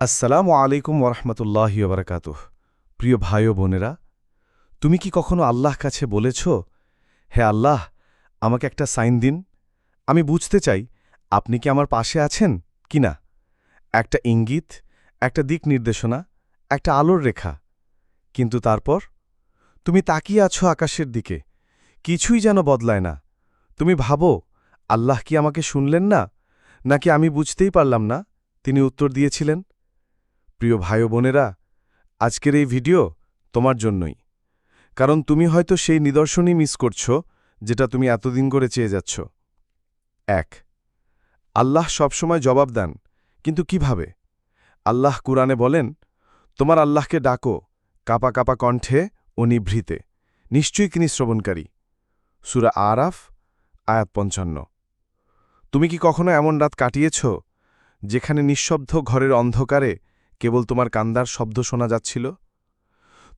আসসালামু আলাইকুম ওরহমতুল্লাহ বারকাতুহ প্রিয় ভাই ও বোনেরা, তুমি কি কখনো আল্লাহ কাছে বলেছ, হে আল্লাহ, আমাকে একটা সাইন দিন। আমি বুঝতে চাই, আপনি কি আমার পাশে আছেন কি না? একটা ইঙ্গিত, একটা দিক নির্দেশনা, একটা আলোর রেখা। কিন্তু তারপর, তুমি তাকিয়ে আছো আকাশের দিকে। কিছুই যেন বদলায় না। তুমি ভাবো, আল্লাহ কি আমাকে শুনলেন না? নাকি আমি বুঝতেই পারলাম না? তিনি উত্তর দিয়েছিলেন প্রিয় ভাই বোনেরা, আজকের এই ভিডিও তোমার জন্যই। কারণ তুমি হয়তো সেই নিদর্শনই মিস করছ যেটা তুমি এতদিন করে চেয়ে যাচ্ছ। এক, আল্লাহ সবসময় জবাব দেন, কিন্তু কীভাবে? আল্লাহ কুরআনে বলেন, তোমার আল্লাহকে ডাকো কাপা কাপা কণ্ঠে ও নিভৃতে, নিশ্চয়ই তিনি শ্রবণকারী। সুরা আরাফ, আয়াত পঞ্চান্ন। তুমি কি কখনো এমন রাত কাটিয়েছ, যেখানে নিঃশব্দ ঘরের অন্ধকারে কেবল তোমার কান্দার শব্দ শোনা যাচ্ছিল?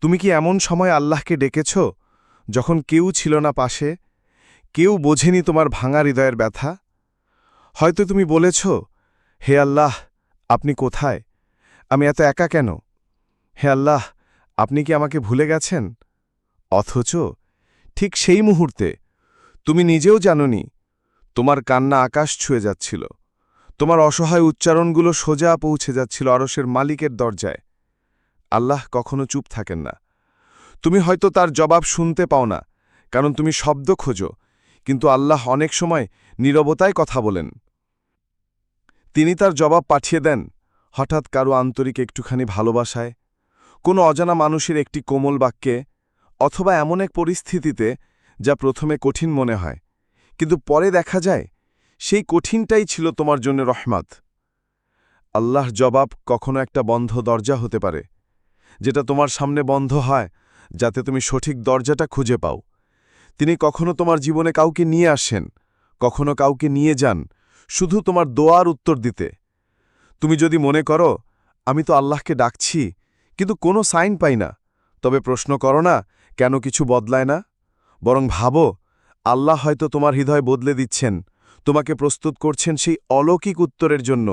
তুমি কি এমন সময় আল্লাহকে ডেকেছ, যখন কেউ ছিল না পাশে, কেউ বোঝেনি তোমার ভাঙা হৃদয়ের ব্যথা? হয়তো তুমি বলেছ, হে আল্লাহ, আপনি কোথায়? আমি এত একা কেন? হে আল্লাহ, আপনি কি আমাকে ভুলে গেছেন? অথচ ঠিক সেই মুহূর্তে তুমি নিজেও জাননি, তোমার কান্না আকাশ ছুঁয়ে যাচ্ছিল। তোমার অসহায় উচ্চারণগুলো সোজা পৌঁছে যাচ্ছিল আরসের মালিকের দরজায়। আল্লাহ কখনো চুপ থাকেন না। তুমি হয়তো তার জবাব শুনতে পাও না, কারণ তুমি শব্দ খোঁজো, কিন্তু আল্লাহ অনেক সময় নীরবতায় কথা বলেন। তিনি তার জবাব পাঠিয়ে দেন, হঠাৎ কারও আন্তরিক একটুখানি ভালোবাসায়, কোনো অজানা মানুষের একটি কোমল বাক্যে, অথবা এমন এক পরিস্থিতিতে যা প্রথমে কঠিন মনে হয়, কিন্তু পরে দেখা যায় সেই কঠিনটাই ছিল তোমার জন্য রহমাত। আল্লাহর জবাব কখনো একটা বন্ধ দরজা হতে পারে, যেটা তোমার সামনে বন্ধ হয়, যাতে তুমি সঠিক দরজাটা খুঁজে পাও। তিনি কখনো তোমার জীবনে কাউকে নিয়ে আসেন, কখনো কাউকে নিয়ে যান, শুধু তোমার দোয়ার উত্তর দিতে। তুমি যদি মনে করো, আমি তো আল্লাহকে ডাকছি, কিন্তু কোনো সাইন পাই না, তবে প্রশ্ন করো না, কেন কিছু বদলায় না? বরং ভাবো, আল্লাহ হয়তো তোমার হৃদয় বদলে দিচ্ছেন। তোমাকে প্রস্তুত করছেন সেই অলৌকিক উত্তরের জন্য।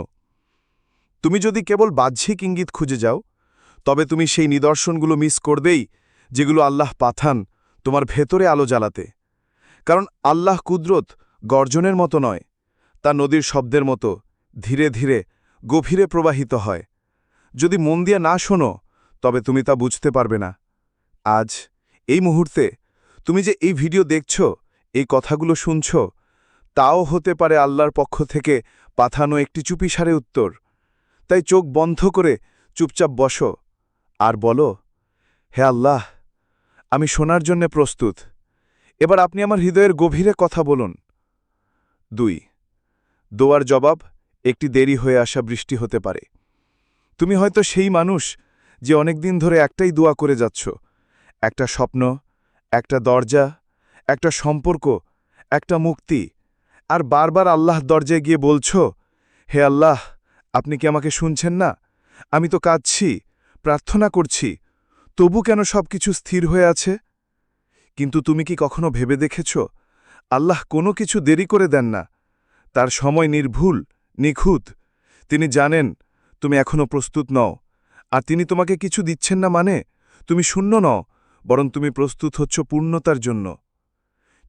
তুমি যদি কেবল বাহ্যিক ইঙ্গিত খুঁজে যাও, তবে তুমি সেই নিদর্শনগুলো মিস করবেই, যেগুলো আল্লাহ পাঠান তোমার ভেতরে আলো জ্বালাতে। কারণ আল্লাহ কুদরত গর্জনের মতো নয়, তা নদীর শব্দের মতো ধীরে ধীরে গভীরে প্রবাহিত হয়। যদি মন দিয়ে না শোনো, তবে তুমি তা বুঝতে পারবে না। আজ এই মুহূর্তে তুমি যে এই ভিডিও দেখছ, এই কথাগুলো শুনছ তাও হতে পারে আল্লাহর পক্ষ থেকে পাঠানো একটি চুপিসারে উত্তর। তাই চোখ বন্ধ করে চুপচাপ বসো আর বলো, হে আল্লাহ, আমি শোনার জন্যে প্রস্তুত। এবার আপনি আমার হৃদয়ের গভীরে কথা বলুন। দুই, দোয়ার জবাব একটি দেরি হয়ে আসা বৃষ্টি হতে পারে। তুমি হয়তো সেই মানুষ যে অনেক দিন ধরে একটাই দোয়া করে যাচ্ছ। একটা স্বপ্ন, একটা দরজা, একটা সম্পর্ক, একটা মুক্তি আর বারবার আল্লাহ দরজায় গিয়ে বলছ, হে আল্লাহ, আপনি কি আমাকে শুনছেন না? আমি তো কাঁদছি, প্রার্থনা করছি, তবু কেন সব কিছু স্থির হয়ে আছে? কিন্তু তুমি কি কখনো ভেবে দেখেছ, আল্লাহ কোনো কিছু দেরি করে দেন না। তার সময় নির্ভুল, নিখুঁত। তিনি জানেন, তুমি এখনও প্রস্তুত নও। আর তিনি তোমাকে কিছু দিচ্ছেন না মানে তুমি শূন্য নও, বরং তুমি প্রস্তুত হচ্ছ পূর্ণতার জন্য।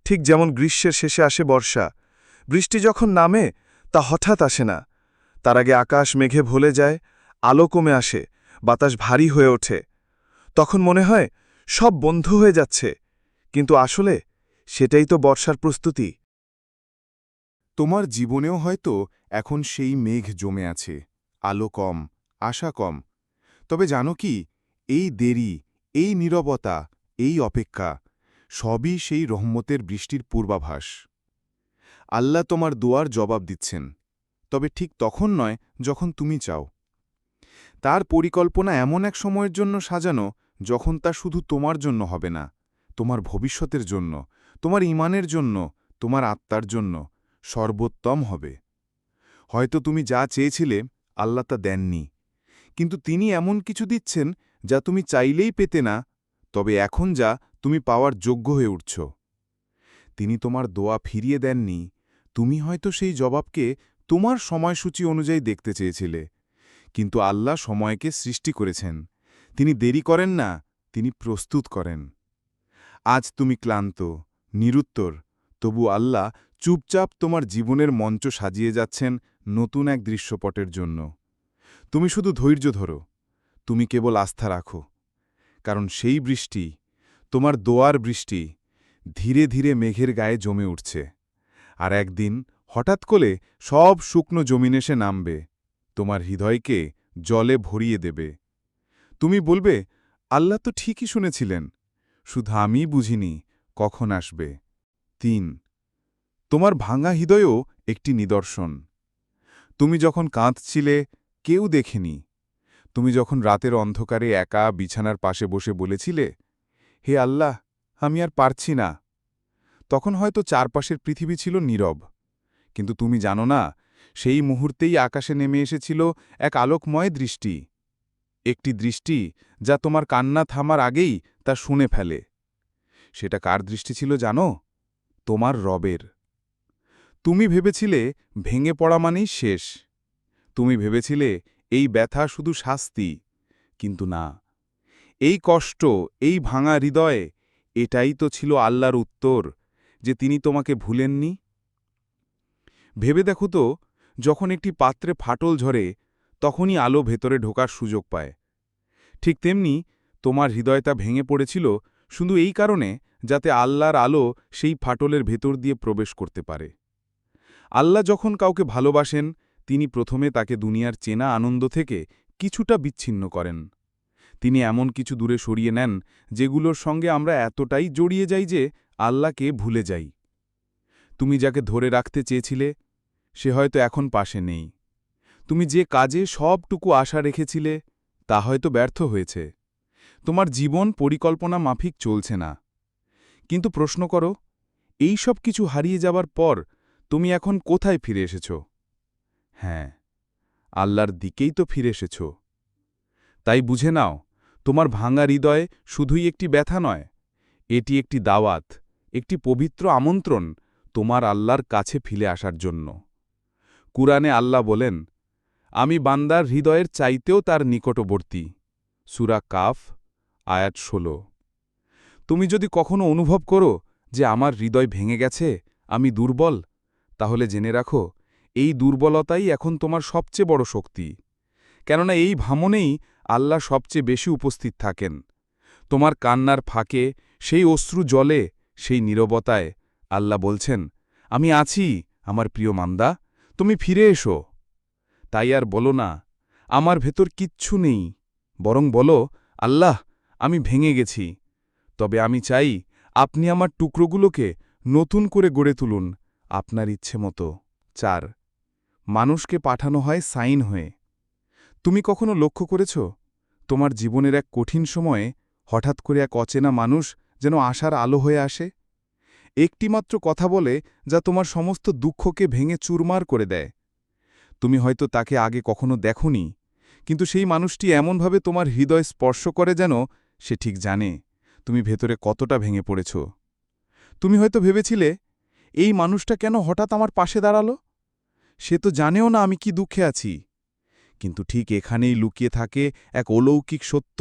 ঠিক যেমন গ্রীষ্মের শেষে আসে বর্ষা বৃষ্টি যখন নামে, তা হঠাৎ আসে না। তার আগে আকাশ মেঘে ভোলে যায়, আলো কমে আসে, বাতাস ভারী হয়ে ওঠে। তখন মনে হয়, সব বন্ধ হয়ে যাচ্ছে। কিন্তু আসলে, সেটাই তো বর্ষার প্রস্তুতি। তোমার জীবনেও হয়তো এখন সেই মেঘ জমে আছে, আলো কম, আশা কম। তবে জানো কি, এই দেরি, এই নীরবতা, এই অপেক্ষা, সবই সেই রহমতের বৃষ্টির পূর্বাভাস। আল্লাহ তোমার দোয়ার জবাব দিচ্ছেন, তবে ঠিক তখন নয় যখন তুমি চাও। তার পরিকল্পনা এমন এক সময়ের জন্য সাজানো যখন তা শুধু তোমার জন্য হবে না, তোমার ভবিষ্যতের জন্য, তোমার ইমানের জন্য, তোমার আত্মার জন্য সর্বোত্তম হবে। হয়তো তুমি যা চেয়েছিলে আল্লাহ তা দেননি, কিন্তু তিনি এমন কিছু দিচ্ছেন যা তুমি চাইলেই পেতে না, তবে এখন যা তুমি পাওয়ার যোগ্য হয়ে উঠছ। তিনি তোমার দোয়া ফিরিয়ে দেননি তুমি হয়তো সেই জবাবকে তোমার সময়সূচি অনুযায়ী দেখতে চেয়েছিলে। কিন্তু আল্লাহ সময়কে সৃষ্টি করেছেন। তিনি দেরি করেন না, তিনি প্রস্তুত করেন। আজ তুমি ক্লান্ত, নিরুত্তর, তবু আল্লাহ চুপচাপ তোমার জীবনের মঞ্চ সাজিয়ে যাচ্ছেন নতুন এক দৃশ্যপটের জন্য। তুমি শুধু ধৈর্য ধরো, তুমি কেবল আস্থা রাখো। কারণ সেই বৃষ্টি, তোমার দোয়ার বৃষ্টি, ধীরে ধীরে মেঘের গায়ে জমে উঠছে। আর একদিন হঠাৎ করে সব শুকনো জমিন এসে নামবে, তোমার হৃদয়কে জলে ভরিয়ে দেবে। তুমি বলবে, আল্লাহ তো ঠিকই শুনেছিলেন, শুধু আমি বুঝিনি কখন আসবে। তিন, তোমার ভাঙা হৃদয়ও একটি নিদর্শন। তুমি যখন কাঁদছিলে, কেউ দেখেনি। তুমি যখন রাতের অন্ধকারে একা বিছানার পাশে বসে বলেছিলে, হে আল্লাহ, আমি আর পারছি না। তখন হয়তো চারপাশের পৃথিবী ছিল নীরব। কিন্তু তুমি জানো না, সেই মুহূর্তেই আকাশে নেমে এসেছিল এক আলোকময় দৃষ্টি। একটি দৃষ্টি যা তোমার কান্না থামার আগেই তা শুনে ফেলে। সেটা কার দৃষ্টি ছিল জানো? তোমার রবের। তুমি ভেবেছিলে ভেঙে পড়া মানেই শেষ। তুমি ভেবেছিলে এই ব্যথা শুধু শাস্তি। কিন্তু না, এই কষ্ট, এই ভাঙা হৃদয়ে এটাই তো ছিল আল্লাহর উত্তর। যে তিনি তোমাকে ভুলেননি? ভেবে দেখো তো, যখন একটি পাত্রে ফাটল ঝরে, তখনই আলো ভেতরে ঢোকার সুযোগ পায়। ঠিক তেমনি তোমার হৃদয়টা ভেঙে পড়েছিল শুধু এই কারণে যাতে আল্লাহর আলো সেই ফাটলের ভেতর দিয়ে প্রবেশ করতে পারে। আল্লাহ যখন কাউকে ভালোবাসেন, তিনি প্রথমে তাকে দুনিয়ার চেনা আনন্দ থেকে কিছুটা বিচ্ছিন্ন করেন। তিনি এমন কিছু দূরে সরিয়ে নেন, যেগুলোর সঙ্গে আমরা এতটাই জড়িয়ে যাই যে আল্লাহকে ভুলে যাই। তুমি যাকে ধরে রাখতে চেয়েছিলে, সে হয়তো এখন পাশে নেই। তুমি যে কাজে সবটুকু আশা রেখেছিলে, তা হয়তো ব্যর্থ হয়েছে। তোমার জীবন পরিকল্পনা মাফিক চলছে না। কিন্তু প্রশ্ন করো, এই সব কিছু হারিয়ে যাবার পর তুমি এখন কোথায় ফিরে এসেছ? হ্যাঁ আল্লাহর দিকেই তো ফিরে এসেছ। তাই বুঝে নাও, তোমার ভাঙা হৃদয়ে শুধুই একটি ব্যথা নয়, এটি একটি দাওয়াত। একটি পবিত্র আমন্ত্রণ তোমার আল্লাহর কাছে ফিরে আসার জন্য। কুরআনে আল্লাহ বলেন, আমি বান্দার হৃদয়ের চাইতেও তার নিকটবর্তী। সুরা কাফ, আয়াত ষোলো। তুমি যদি কখনো অনুভব করো যে আমার হৃদয় ভেঙে গেছে, আমি দুর্বল, তাহলে জেনে রাখো, এই দুর্বলতাই এখন তোমার সবচেয়ে বড় শক্তি। কেননা এই ভামনেই আল্লাহ সবচেয়ে বেশি উপস্থিত থাকেন। তোমার কান্নার ফাঁকে সেই অশ্রু জলে সেই নীরবতায় আল্লাহ বলছেন, আমি আছি, আমার প্রিয় মান্দা, তুমি ফিরে এসো। তাই আর বলো না, আমার ভেতর কিচ্ছু নেই, বরং বলো, আল্লাহ, আমি ভেঙে গেছি। তবে আমি চাই, আপনি আমার টুকরোগুলোকে নতুন করে গড়ে তুলুন, আপনার ইচ্ছে মতো। চার, মানুষকে পাঠানো হয় সাইন হয়ে। তুমি কখনো লক্ষ্য করেছ, তোমার জীবনের এক কঠিন সময়ে হঠাৎ করে এক অচেনা মানুষ যেন আশার আলো হয়ে আসে। একটিমাত্র কথা বলে যা তোমার সমস্ত দুঃখকে ভেঙে চুরমার করে দেয়। তুমি হয়তো তাকে আগে কখনো দেখনি, কিন্তু সেই মানুষটি এমনভাবে তোমার হৃদয় স্পর্শ করে যেন সে ঠিক জানে তুমি ভেতরে কতটা ভেঙে পড়েছ। তুমি হয়তো ভেবেছিলে, এই মানুষটা কেন হঠাৎ আমার পাশে দাঁড়াল? সে তো জানেও না আমি কি দুঃখে আছি। কিন্তু ঠিক এখানেই লুকিয়ে থাকে এক অলৌকিক সত্য।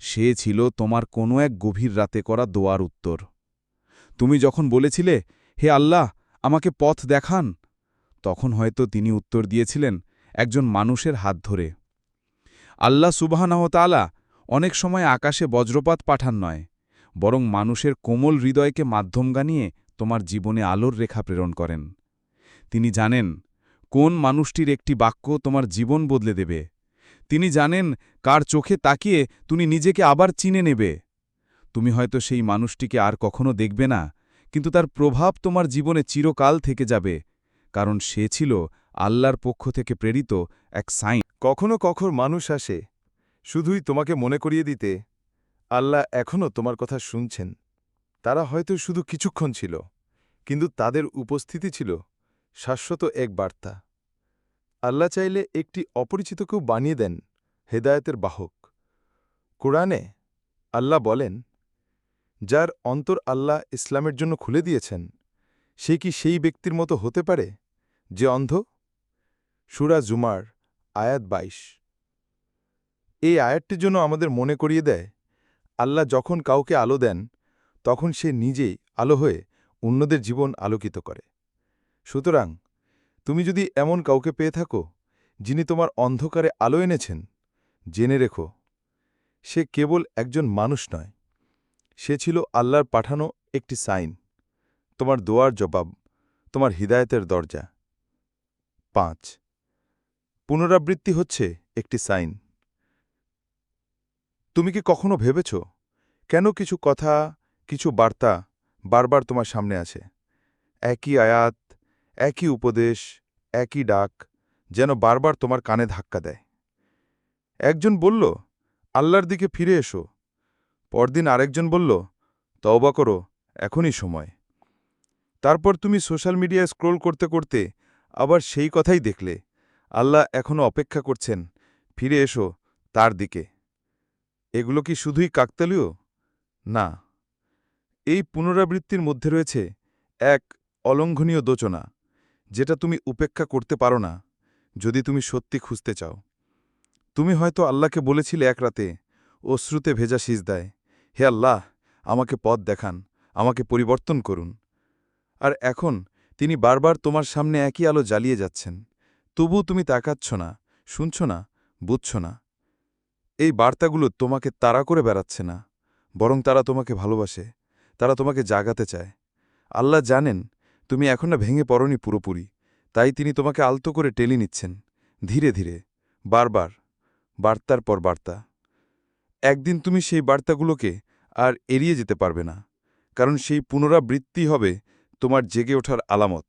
সে ছিল তোমার কোনো এক গভীর রাতে করা দোয়ার উত্তর। তুমি যখন বলেছিলে, হে আল্লাহ, আমাকে পথ দেখান, তখন হয়তো তিনি উত্তর দিয়েছিলেন একজন মানুষের হাত ধরে। আল্লাহ সুবাহনাহতালা অনেক সময় আকাশে বজ্রপাত পাঠান নয়, বরং মানুষের কোমল হৃদয়কে মাধ্যম গানিয়ে তোমার জীবনে আলোর রেখা প্রেরণ করেন। তিনি জানেন, কোন মানুষটির একটি বাক্য তোমার জীবন বদলে দেবে। তিনি জানেন কার চোখে তাকিয়ে তুমি নিজেকে আবার চিনে নেবে। তুমি হয়তো সেই মানুষটিকে আর কখনো দেখবে না, কিন্তু তার প্রভাব তোমার জীবনে চিরকাল থেকে যাবে, কারণ সে ছিল আল্লাহর পক্ষ থেকে প্রেরিত এক সাইন। কখনো কখনো মানুষ আসে, শুধুই তোমাকে মনে করিয়ে দিতে, আল্লাহ এখনও তোমার কথা শুনছেন। তারা হয়তো শুধু কিছুক্ষণ ছিল, কিন্তু তাদের উপস্থিতি ছিল শাশ্বত এক বার্তা। আল্লাহ চাইলে একটি অপরিচিতকেও বানিয়ে দেন, হেদায়তের বাহক। কোরআনে আল্লাহ বলেন, যার অন্তর আল্লাহ ইসলামের জন্য খুলে দিয়েছেন, সে কি সেই ব্যক্তির মতো হতে পারে, যে অন্ধ? সুরা জুমার আয়াত বাইশ। এই আয়াতটির জন্য আমাদের মনে করিয়ে দেয়, আল্লাহ যখন কাউকে আলো দেন, তখন সে নিজেই আলো হয়ে অন্যদের জীবন আলোকিত করে। সুতরাং তুমি যদি এমন কাউকে পেয়ে থাকো, যিনি তোমার অন্ধকারে আলো এনেছেন, জেনে রেখো, সে কেবল একজন মানুষ নয়। সে ছিল আল্লাহর পাঠানো একটি সাইন, তোমার দোয়ার জবাব, তোমার হিদায়তের দরজা। পাঁচ, পুনরাবৃত্তি হচ্ছে একটি সাইন। তুমি কি কখনো ভেবেছ, কেন কিছু কথা, কিছু বার্তা বারবার তোমার সামনে আছে? একই আয়াত একই উপদেশ, একই ডাক, যেন বারবার তোমার কানে ধাক্কা দেয়। একজন বলল, আল্লাহর দিকে ফিরে এসো। পরদিন আরেকজন বলল, তওবা করো, এখনই সময়। তারপর তুমি সোশ্যাল মিডিয়ায় স্ক্রোল করতে করতে আবার সেই কথাই দেখলে, আল্লাহ এখনও অপেক্ষা করছেন, ফিরে এসো তার দিকে। এগুলো কি শুধুই কাকতালীয়? না। এই পুনরাবৃত্তির মধ্যে রয়েছে এক অলঙ্ঘনীয় দোচনা। যেটা তুমি উপেক্ষা করতে পারো না, যদি তুমি সত্যি খুঁজতে চাও। তুমি হয়তো আল্লাহকে বলেছিলে এক রাতে, অশ্রুতে ভেজা সিজদায়, হে আল্লাহ, আমাকে পথ দেখান, আমাকে পরিবর্তন করুন। আর এখন তিনি বারবার তোমার সামনে একই আলো জ্বালিয়ে যাচ্ছেন। তবু তুমি তাকাচ্ছ না, শুনছ না, বুঝছ না। এই বার্তাগুলো তোমাকে তাড়া করে বেড়াচ্ছে না, বরং তারা তোমাকে ভালোবাসে, তারা তোমাকে জাগাতে চায়। আল্লাহ জানেন তুমি এখন না ভেঙে পড়নি পুরোপুরি, তাই তিনি তোমাকে আলতো করে টেলি নিচ্ছেন। ধীরে ধীরে, বারবার, বার্তার পর বার্তা। একদিন তুমি সেই বার্তাগুলোকে আর এড়িয়ে যেতে পারবে না, কারণ সেই পুনরাবৃত্তি হবে তোমার জেগে ওঠার আলামত।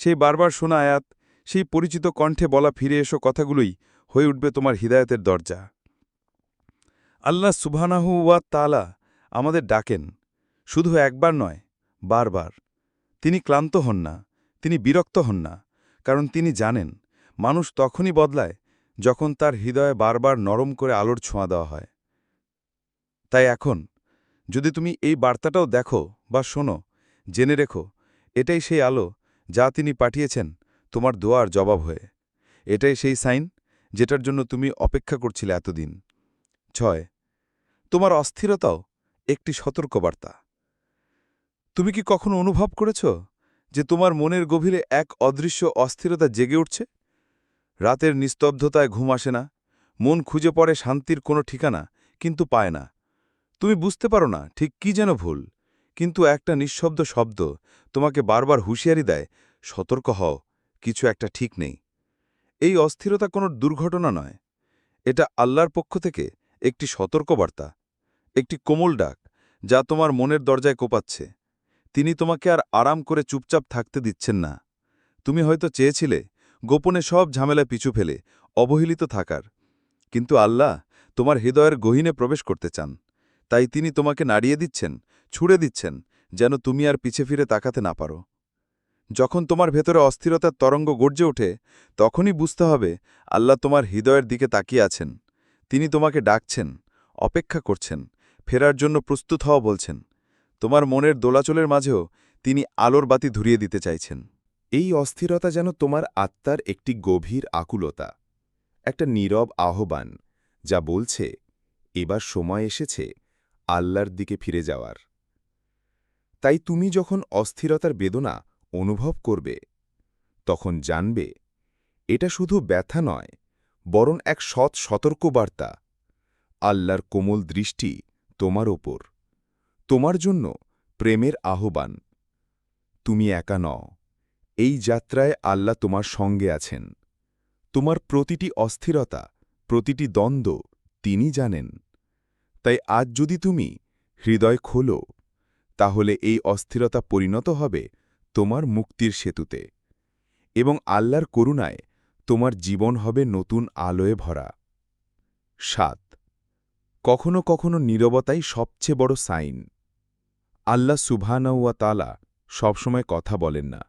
সেই বারবার শোনা আয়াত, সেই পরিচিত কণ্ঠে বলা ফিরে এসো কথাগুলোই হয়ে উঠবে তোমার হৃদায়তের দরজা। আল্লাহ সুবহানাহু ওয়া তালা আমাদের ডাকেন, শুধু একবার নয়, বারবার। তিনি ক্লান্ত হন না, তিনি বিরক্ত হন না, কারণ তিনি জানেন, মানুষ তখনই বদলায় যখন তার হৃদয়ে বারবার নরম করে আলোর ছোঁয়া দেওয়া হয়। তাই এখন, যদি তুমি এই বার্তাটাও দেখো বা শোনো, জেনে রেখো, এটাই সেই আলো যা তিনি পাঠিয়েছেন তোমার দোয়ার জবাব হয়ে। এটাই সেই সাইন যেটার জন্য তুমি অপেক্ষা করছিলে এতদিন। ছয়, তোমার অস্থিরতাও একটি সতর্কবার্তা। তুমি কি কখনো অনুভব করেছ যে তোমার মনের গভীরে এক অদৃশ্য অস্থিরতা জেগে উঠছে? রাতের নিস্তব্ধতায় ঘুম আসে না, মন খুঁজে পড়ে শান্তির কোনো ঠিকানা, কিন্তু পায় না। তুমি বুঝতে পারো না ঠিক কি যেন ভুল, কিন্তু একটা নিঃশব্দ শব্দ তোমাকে বারবার হুঁশিয়ারি দেয়, সতর্ক হও, কিছু একটা ঠিক নেই। এই অস্থিরতা কোনো দুর্ঘটনা নয়। এটা আল্লাহর পক্ষ থেকে একটি সতর্কবার্তা, একটি কোমল ডাক যা তোমার মনের দরজায় কোপাচ্ছে। তিনি তোমাকে আর আরাম করে চুপচাপ থাকতে দিচ্ছেন না। তুমি হয়তো চেয়েছিলে, গোপনে সব ঝামেলা পিছু ফেলে, অবহেলিত থাকার। কিন্তু আল্লাহ তোমার হৃদয়ের গহীনে প্রবেশ করতে চান। তাই তিনি তোমাকে নাড়িয়ে দিচ্ছেন, ছুড়ে দিচ্ছেন, যেন তুমি আর পিছে ফিরে তাকাতে না পারো। যখন তোমার ভেতরে অস্থিরতার তরঙ্গ গর্জে ওঠে, তখনই বুঝতে হবে আল্লাহ তোমার হৃদয়ের দিকে তাকিয়ে আছেন। তিনি তোমাকে ডাকছেন, অপেক্ষা করছেন, ফেরার জন্য প্রস্তুত হওয়া বলছেন। তোমার মনের দোলাচলের মাঝেও তিনি আলোর বাতি ধরিয়ে দিতে চাইছেন। এই অস্থিরতা যেন তোমার আত্মার একটি গভীর আকুলতা, একটা নীরব আহ্বান, যা বলছে, এবার সময় এসেছে আল্লাহর দিকে ফিরে যাওয়ার। তাই তুমি যখন অস্থিরতার বেদনা অনুভব করবে, তখন জানবে, এটা শুধু ব্যথা নয়, বরং এক সৎ সতর্কবার্তা, আল্লাহর কোমল দৃষ্টি তোমার ওপর। তোমার জন্য প্রেমের আহ্বান। তুমি একা নও। এই যাত্রায় আল্লাহ তোমার সঙ্গে আছেন। তোমার প্রতিটি অস্থিরতা, প্রতিটি দ্বন্দ্ব তিনি জানেন। তাই আজ যদি তুমি হৃদয় খোলো, তাহলে এই অস্থিরতা পরিণত হবে তোমার মুক্তির সেতুতে এবং আল্লাহর করুণায় তোমার জীবন হবে নতুন আলোয় ভরা। সাত, কখনো কখনো নীরবতাই সবচেয়ে বড় সাইন। আল্লাহ সুবহানাউয়া তালা সবসময় কথা বলেন না।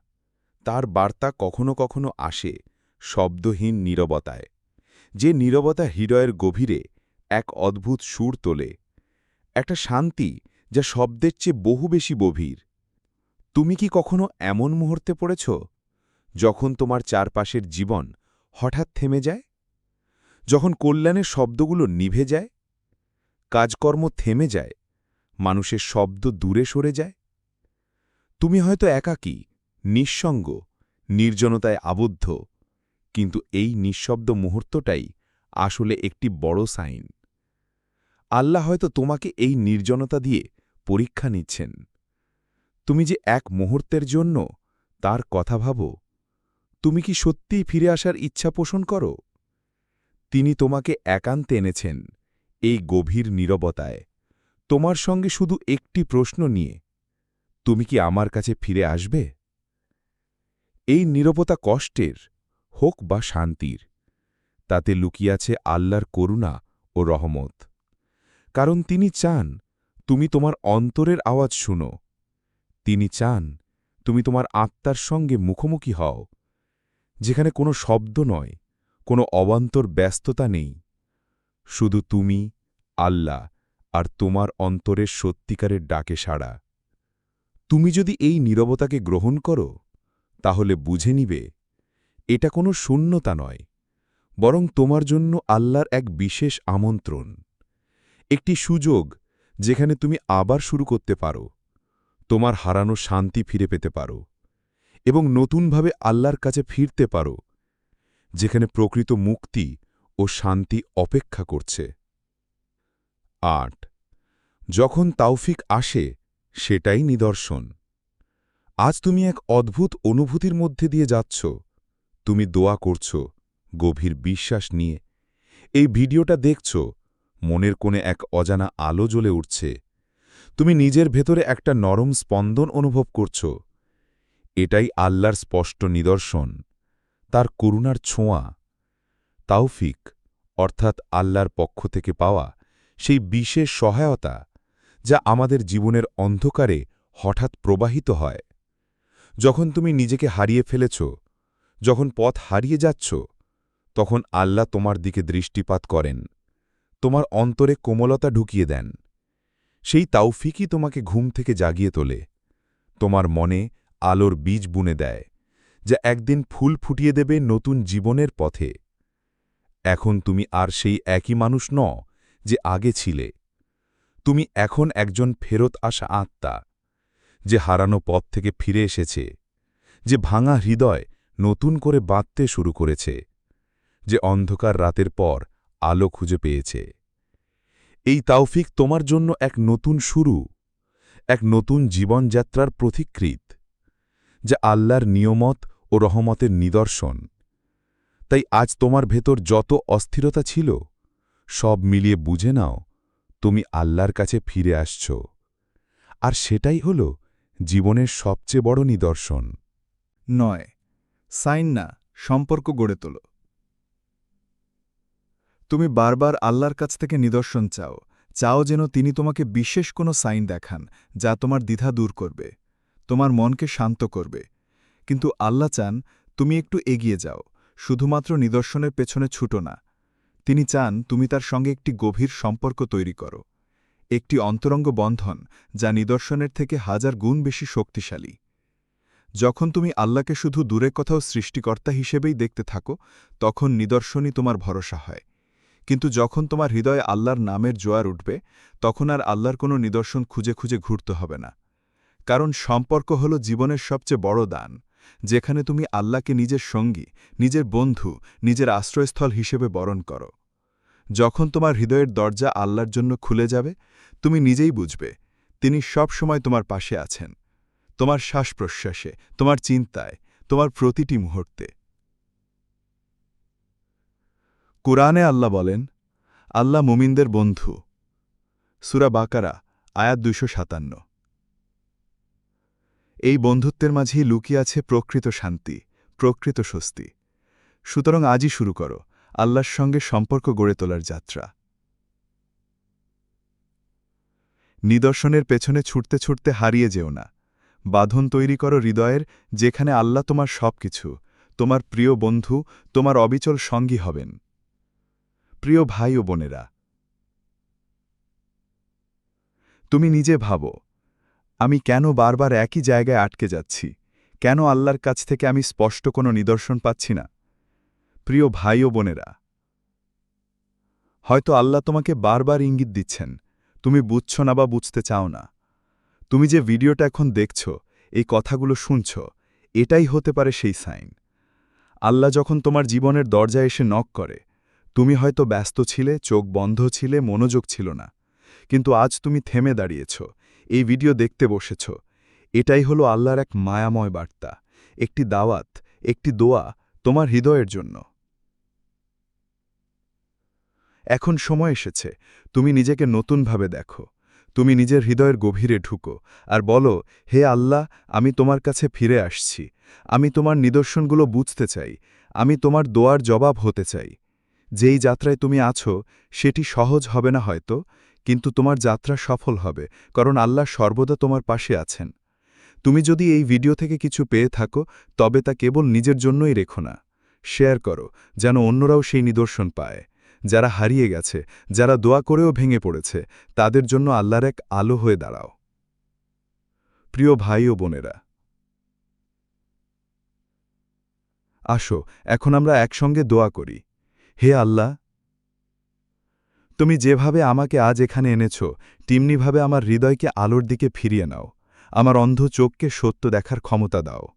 তার বার্তা কখনো কখনো আসে শব্দহীন নীরবতায়। যে নীরবতা হৃদয়ের গভীরে এক অদ্ভুত সুর তোলে। একটা শান্তি যা শব্দের চেয়ে বহু বেশি গভীর। তুমি কি কখনো এমন মুহূর্তে পড়েছ যখন তোমার চারপাশের জীবন হঠাৎ থেমে যায়? যখন কল্যাণের শব্দগুলো নিভে যায়? কাজকর্ম থেমে যায়? মানুষের শব্দ দূরে সরে যায়? তুমি হয়তো একাকী, নিঃসঙ্গ, নির্জনতায় আবদ্ধ, কিন্তু এই নিঃশব্দ মুহূর্তটাই আসলে একটি বড় সাইন। আল্লাহ হয়তো তোমাকে এই নির্জনতা দিয়ে পরীক্ষা নিচ্ছেন। তুমি যে এক মুহূর্তের জন্য তার কথা ভাবো, তুমি কি সত্যিই ফিরে আসার ইচ্ছা পোষণ করো? তিনি তোমাকে একান্তে এনেছেন এই গভীর নীরবতায়। তোমার সঙ্গে শুধু একটি প্রশ্ন নিয়ে। তুমি কি আমার কাছে ফিরে আসবে? এই নীরবতা কষ্টের, হোক বা শান্তির, তাতে লুকিয়াছে আল্লাহর করুণা ও রহমত। কারণ তিনি চান, তুমি তোমার অন্তরের আওয়াজ শুনো। তিনি চান, তুমি তোমার আত্মার সঙ্গে মুখোমুখি হও। যেখানে কোনো শব্দ নয়, কোনো অবান্তর ব্যস্ততা নেই। শুধু তুমি, আল্লাহ। আর তোমার অন্তরের সত্যিকারের ডাকে সাড়া। তুমি যদি এই নীরবতাকে গ্রহণ করো, তাহলে বুঝে নিবে, এটা কোনো শূন্যতা নয়, বরং তোমার জন্য আল্লাহর এক বিশেষ আমন্ত্রণ, একটি সুযোগ যেখানে তুমি আবার শুরু করতে পারো, তোমার হারানো শান্তি ফিরে পেতে পারো, এবং নতুনভাবে আল্লাহর কাছে ফিরতে পারো, যেখানে প্রকৃত মুক্তি ও শান্তি অপেক্ষা করছে। আট। যখন তাওফিক আসে, সেটাই নিদর্শন। আজ তুমি এক অদ্ভুত অনুভূতির মধ্যে দিয়ে যাচ্ছ। তুমি দোয়া করছ, গভীর বিশ্বাস নিয়ে। এই ভিডিওটা দেখছ, মনের কোণে এক অজানা আলো জ্বলে উঠছে। তুমি নিজের ভেতরে একটা নরম স্পন্দন অনুভব করছ। এটাই আল্লাহর স্পষ্ট নিদর্শন, তার করুণার ছোঁয়া। তাওফিক, অর্থাৎ আল্লাহর পক্ষ থেকে পাওয়া সেই বিশেষ সহায়তা যা আমাদের জীবনের অন্ধকারে হঠাৎ প্রবাহিত হয়। যখন তুমি নিজেকে হারিয়ে ফেলেছ, যখন পথ হারিয়ে যাচ্ছ, তখন আল্লাহ তোমার দিকে দৃষ্টিপাত করেন, তোমার অন্তরে কোমলতা ঢুকিয়ে দেন। সেই তাওফিকই তোমাকে ঘুম থেকে জাগিয়ে তোলে, তোমার মনে আলোর বীজ বুনে দেয়, যা একদিন ফুল ফুটিয়ে দেবে নতুন জীবনের পথে। এখন তুমি আর সেই একই মানুষ ন যে আগে ছিলে। তুমি এখন একজন ফেরত আসা আত্মা, যে হারানো পথ থেকে ফিরে এসেছে, যে ভাঙা হৃদয় নতুন করে বাঁধতে শুরু করেছে, যে অন্ধকার রাতের পর আলো খুঁজে পেয়েছে। এই তাওফিক তোমার জন্য এক নতুন শুরু, এক নতুন জীবনযাত্রার প্রতিকৃত, যা আল্লাহর নিয়মত ও রহমতের নিদর্শন। তাই আজ তোমার ভেতর যত অস্থিরতা ছিল সব মিলিয়ে বুঝে নাও, তুমি আল্লাহর কাছে ফিরে আসছ। আর সেটাই হল জীবনের সবচেয়ে বড় নিদর্শন। নয়, সাইন না, সম্পর্ক গড়ে তোল। তুমি বারবার আল্লাহর কাছ থেকে নিদর্শন চাও চাও যেন তিনি তোমাকে বিশেষ কোনো সাইন দেখান, যা তোমার দ্বিধা দূর করবে, তোমার মনকে শান্ত করবে। কিন্তু আল্লাহ চান, তুমি একটু এগিয়ে যাও, শুধুমাত্র নিদর্শনের পেছনে ছুটো না তিনি চান তুমি তার সঙ্গে একটি গভীর সম্পর্ক তৈরি করো, একটি অন্তরঙ্গ বন্ধন যা নিদর্শনের থেকে হাজার গুণ বেশি শক্তিশালী। যখন তুমি আল্লাহকে শুধু দূরে কোথাও সৃষ্টিকর্তা হিসেবেই দেখতে থাকো, তখন নিদর্শনই তোমার ভরসা হয়। কিন্তু যখন তোমার হৃদয়ে আল্লাহর নামের জোয়ার উঠবে, তখন আর আল্লাহর কোনো নিদর্শন খুঁজে খুঁজে ঘুরতে হবে না। কারণ সম্পর্ক হল জীবনের সবচেয়ে বড় দান। যেখানে তুমি আল্লাহকে নিজের সঙ্গী, নিজের বন্ধু, নিজের আশ্রয়স্থল হিসেবে বরণ করো। যখন তোমার হৃদয়ের দরজা আল্লাহর জন্য খুলে যাবে, তুমি নিজেই বুঝবে, তিনি সব সময় তোমার পাশে আছেন। তোমার শ্বাস প্রশ্বাসে তোমার চিন্তায়, তোমার প্রতিটি মুহূর্তে। কুরআনে আল্লাহ বলেন, আল্লাহ মুমিনদের বন্ধু। সুরা বাকারা, আয়াত দুইশো সাতান্ন। এই বন্ধুত্বের মাঝেই লুকিয়ে আছে প্রকৃত শান্তি, প্রকৃত স্বস্তি। সুতরাং আজই শুরু করো, আল্লাহর সঙ্গে সম্পর্ক গড়ে তোলার যাত্রা। নিদর্শনের পেছনে ছুটতে ছুটতে হারিয়ে যেও না। বাঁধন তৈরি করো হৃদয়ের, যেখানে আল্লাহ তোমার সব কিছু তোমার প্রিয় বন্ধু, তোমার অবিচল সঙ্গী হবেন। প্রিয় ভাই ও বোনেরা, তুমি নিজে ভাবো আমি কেন বারবার একই জায়গায় আটকে যাচ্ছি? কেন আল্লাহর কাছ থেকে আমি স্পষ্ট কোনো নিদর্শন পাচ্ছি না? প্রিয় ভাই ও বোনেরা, হয়তো আল্লাহ তোমাকে বারবার ইঙ্গিত দিচ্ছেন, তুমি বুঝছ না বা বুঝতে চাও না। তুমি যে ভিডিওটা এখন দেখছ, এই কথাগুলো শুনছ, এটাই হতে পারে সেই সাইন। আল্লাহ যখন তোমার জীবনের দরজায় এসে নক করে, তুমি হয়তো ব্যস্ত ছিলে, চোখ বন্ধ ছিলে, মনোযোগ ছিল না, কিন্তু আজ তুমি থেমে দাঁড়িয়েছ এই ভিডিও দেখতে বসেছ। এটাই হলো আল্লাহর এক মায়াময় বার্তা। একটি দাওয়াত, একটি দোয়া তোমার হৃদয়ের জন্য। এখন সময় এসেছে, তুমি নিজেকে নতুনভাবে দেখো। তুমি নিজের হৃদয়ের গভীরে ঢুকো আর বলো, হে আল্লাহ, আমি তোমার কাছে ফিরে আসছি। আমি তোমার নিদর্শনগুলো বুঝতে চাই। আমি তোমার দোয়ার জবাব হতে চাই। যেই যাত্রায় তুমি আছো, সেটি সহজ হবে না হয়তো। কিন্তু তোমার যাত্রা সফল হবে, কারণ আল্লাহ সর্বদা তোমার পাশে আছেন। তুমি যদি এই ভিডিও থেকে কিছু পেয়ে থাকো, তবে তা কেবল নিজের জন্যই রেখো না। শেয়ার করো, যেন অন্যরাও সেই নিদর্শন পায়। যারা হারিয়ে গেছে, যারা দোয়া করেও ভেঙে পড়েছে, তাদের জন্য আল্লাহর এক আলো হয়ে দাঁড়াও। প্রিয় ভাই ও বোনেরা, আসো, এখন আমরা একসঙ্গে দোয়া করি। হে আল্লাহ তুমি যেভাবে আমাকে আজ এখানে এনেছ তেমনিভাবে আমার হৃদয়কে আলোর দিকে ফিরিয়ে নাও। আমার অন্ধ চোখকে সত্য দেখার ক্ষমতা দাও।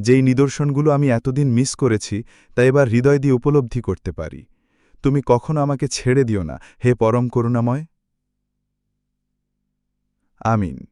যেই নিদর্শনগুলো আমি এতদিন মিস করেছি, তা এবার হৃদয় দিয়ে উপলব্ধি করতে পারি। তুমি কখনো আমাকে ছেড়ে দিও না, হে পরম করুণাময়। আমিন।